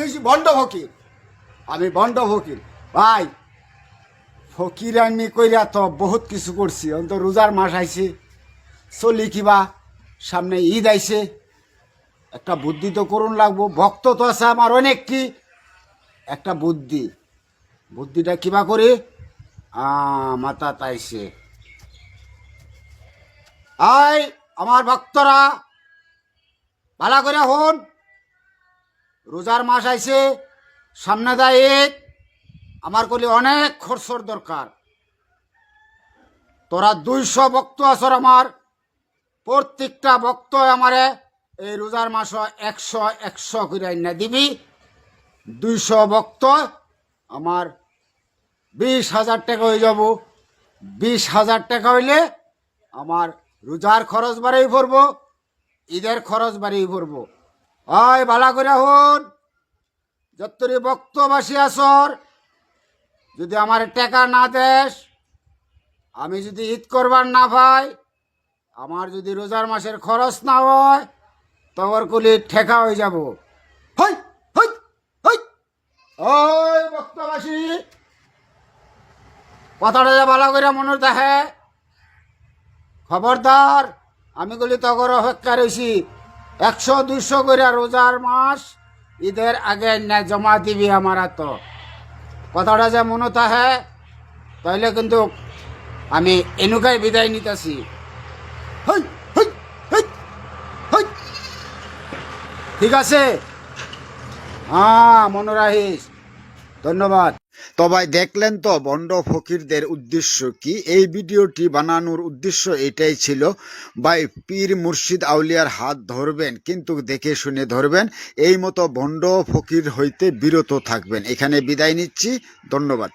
হয়েছি বন্ড ফকির। আমি বন্ড ফকির। ভাই, ফকির আমি কইরা তো বহুত কিছু করছি। অন্ত রোজার মাস আইছে, চলি কিবা, সামনে ঈদ আইছে। একটা বুদ্ধি তো করুন লাগবো। ভক্ত তো আছে আমার অনেক কি? একটা বুদ্ধি। বুদ্ধিটা কিবা করি? মাথা তাইছে। আই আমার ভক্তরা, ভালো করে হন। রোজার মাস আইছে, সামনে দেয় ঈদ। আমার কলি অনেক খরচর দরকার। তোরা দুইশো ভক্ত আসর আমার, প্রত্যেকটা ভক্ত আমারে এই রোজার মাস একশো একশো করে না দিবি। দুইশো ভক্ত, আমার বিশ হাজার টাকা হয়ে যাব। বিশ হাজার টাকা হইলে আমার রোজার খরচ বাড়াই পড়ব ঈদের খরচ বাড়িয়ে পড়ব হয় ভালা করে হন। যত্তরি বক্তবাসী আসর যদি আমার টাকা না দেস আমি যদি ঈদ করবার না পাই আমার যদি রোজার মাসের খরচ না হয় তবর কুলি ঠেকা হয়ে যাব। হই হই হই। ওই বক্তবাসী কথাটা যে ভালো করে মনে দেখে খবরদার আমি বলি তগর অপেক্ষা রয়েছি একশো দুইশো করে রোজার মাস ঈদের আগে জমা দিবি আমার এত কথাটা যে মনে তাহে তাইলে কিন্তু আমি এনুকাই বিদায় নিতেছি। ঠিক আছে? হ্যাঁ মনে রাখিস। ধন্যবাদ। তো ভাই দেখলেন তো বন্ড ফকিরদের উদ্দেশ্য কি? এই ভিডিওটি বানানোর উদ্দেশ্য এটাই ছিল, ভাই পীর মুর্শিদ আউলিয়ার হাত ধরবেন, কিন্তু দেখে শুনে ধরবেন, এই মতো বন্ড ফকির হইতে বিরত থাকবেন। এখানে বিদায় নিচ্ছি, ধন্যবাদ।